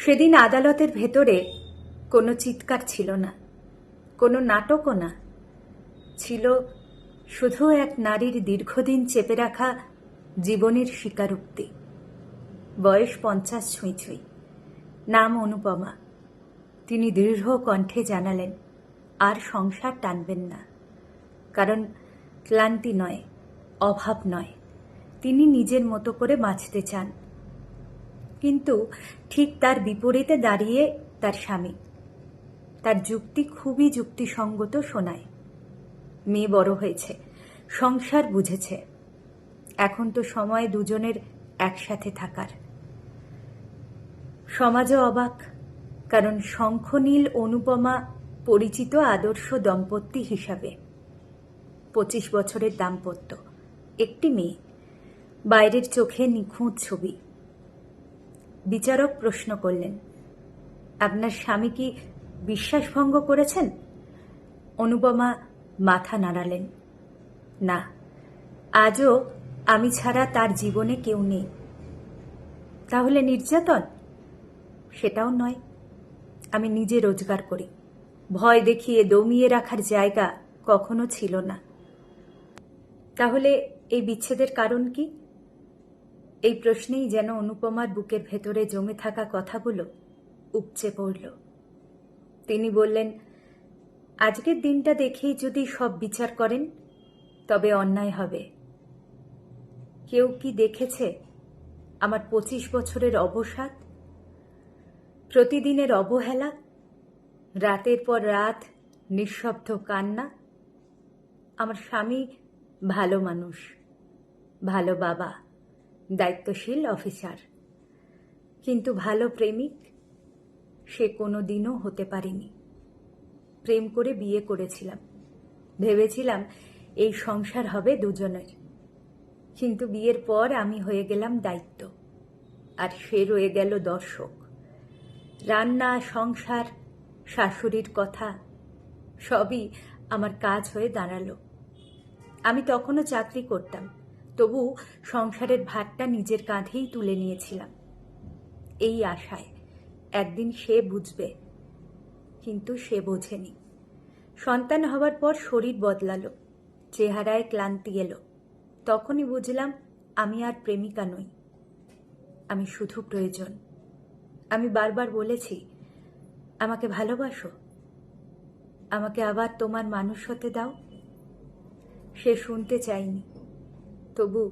সেদিন আদালতের ভেতরে কোনো চিৎকার ছিল না, কোনো নাটকও না। ছিল শুধু এক নারীর দীর্ঘদিন চেপে রাখা জীবনের স্বীকারোক্তি। বয়স পঞ্চাশ ছুঁই ছুঁই। নাম অনুপমা। তিনি দৃঢ় কণ্ঠে জানালেন, আর সংসার টানবেন না। কারণ ক্লান্তি নয়, অভাব নয়। তিনি নিজের মতো করে বাঁচতে চান। কিন্তু ঠিক তার বিপরীতে দাঁড়িয়ে তার স্বামী। তার যুক্তি খুবই যুক্তিসঙ্গত শোনায়। মেয়ে বড় হয়েছে, সংসার বুঝেছে। এখন তো সময় দুজনের একসাথে থাকার। সমাজও অবাক, কারণ শঙ্খনীল অনুপমা পরিচিত আদর্শ দম্পতি হিসাবে। পঁচিশ বছরের দাম্পত্য, একটি মেয়ে। বাইরের চোখে নিখুঁত ছবি। বিচারক প্রশ্ন করলেন, আপনার স্বামী কি বিশ্বাসভঙ্গ করেছেন? অনুপমা মাথা নাড়ালেন, না, আজও আমি ছাড়া তার জীবনে কেউ নেই। তাহলে নির্যাতন? সেটাও নয়, আমি নিজে রোজগার করি। ভয় দেখিয়ে দমিয়ে রাখার জায়গা কখনো ছিল না। তাহলে এই বিচ্ছেদের কারণ কি? এই প্রশ্নেই যেন অনুপমার বুকের ভেতরে জমে থাকা কথাগুলো উপচে পড়ল। তিনি বললেন, আজকের দিনটা দেখেই যদি সব বিচার করেন, তবে অন্যায় হবে। কেউ কি দেখেছে আমার পঁচিশ বছরের অবসাদ? প্রতিদিনের অবহেলা, রাতের পর রাত, নিঃশব্দ কান্না। আমার স্বামী ভালো মানুষ, ভালো বাবা। দায়িত্বশীল অফিসার। কিন্তু ভালো প্রেমিক সে কোনো দিনও হতে পারেনি। প্রেম করে বিয়ে করেছিলাম। ভেবেছিলাম এই সংসার হবে দুজনের। কিন্তু বিয়ের পর আমি হয়ে গেলাম দায়িত্ব। আর সে রয়ে গেল দর্শক। রান্না, সংসার, শাশুড়ির কথা, সবই আমার কাজ হয়ে দাঁড়াল। আমি তখনও চাকরি করতাম। তবু সংসারের ভারটা নিজের কাঁধেই তুলে নিয়েছিলাম। এই আশায় একদিন সে বুঝবে, কিন্তু সে বোঝেনি। সন্তান হবার পর শরীর বদলালো, চেহারায় ক্লান্তি এলো। তখনই বুঝলাম, আমি আর প্রেমিকা নই। আমি শুধু প্রয়োজন। আমি বারবার বলেছি, আমাকে ভালোবাসো। আমাকে আবার তোমার মানুষ হতে দাও। সে শুনতে চাইনি। তবু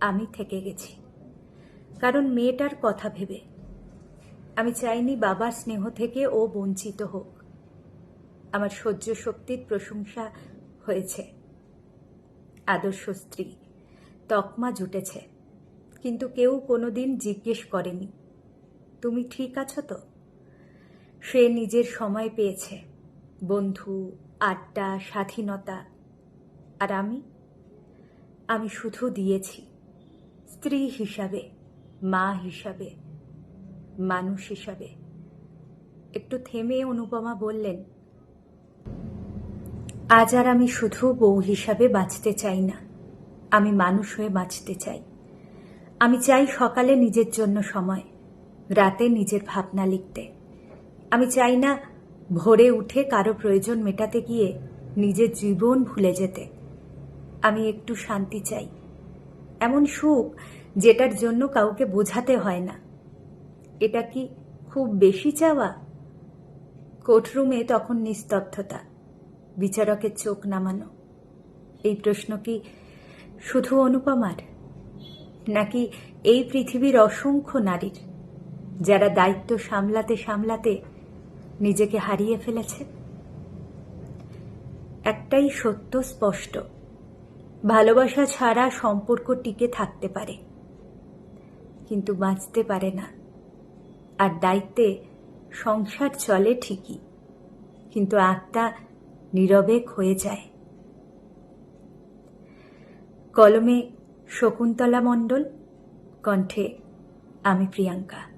আমি থেকে গেছি। কারণ মেয়েটার কথা ভেবে। আমি চাইনি বাবার স্নেহ থেকে ও বঞ্চিত হোক। আমার সহ্য শক্তির প্রশংসা হয়েছে। আদর্শ স্ত্রী, তকমা জুটেছে। কিন্তু কেউ কোনোদিন জিজ্ঞেস করেনি, তুমি ঠিক আছো তো? সে নিজের সময় পেয়েছে। বন্ধু, আড্ডা, স্বাধীনতা। আর আমি? আমি শুধু দিয়েছি। স্ত্রী হিসাবে, মা হিসাবে, মানুষ হিসাবে। একটু থেমে অনুপমা বললেন, আজ আর আমি শুধু বউ হিসাবে বাঁচতে চাই না, আমি মানুষ হয়ে বাঁচতে চাই। আমি চাই সকালে নিজের জন্য সময়, রাতে নিজের ভাবনা লিখতে। আমি চাই না ভোরে উঠে কারও প্রয়োজন মেটাতে গিয়ে নিজের জীবন ভুলে যেতে। আমি একটু শান্তি চাই। এমন সুখ যেটার জন্য কাউকে বোঝাতে হয় না। এটা কি খুব বেশি চাওয়া? কোর্টরুমে তখন নিস্তব্ধতা, বিচারকের চোখ নামানো। এই প্রশ্ন কি শুধু অনুপমার নাকি এই পৃথিবীর অসংখ্য নারীর, যারা দায়িত্ব সামলাতে সামলাতে নিজেকে হারিয়ে ফেলেছে? একটাই সত্য স্পষ্ট ভালোবাসা ছাড়া সম্পর্ক টিকে থাকতে পারে। কিন্তু বাঁচতে পারে না। আর দায়িত্বে সংসার চলে ঠিকই, কিন্তু আত্মা নীরবে ক্ষয়ে যায়। কলমে শকুন্তলা মণ্ডল, কণ্ঠে আমি প্রিয়াঙ্কা।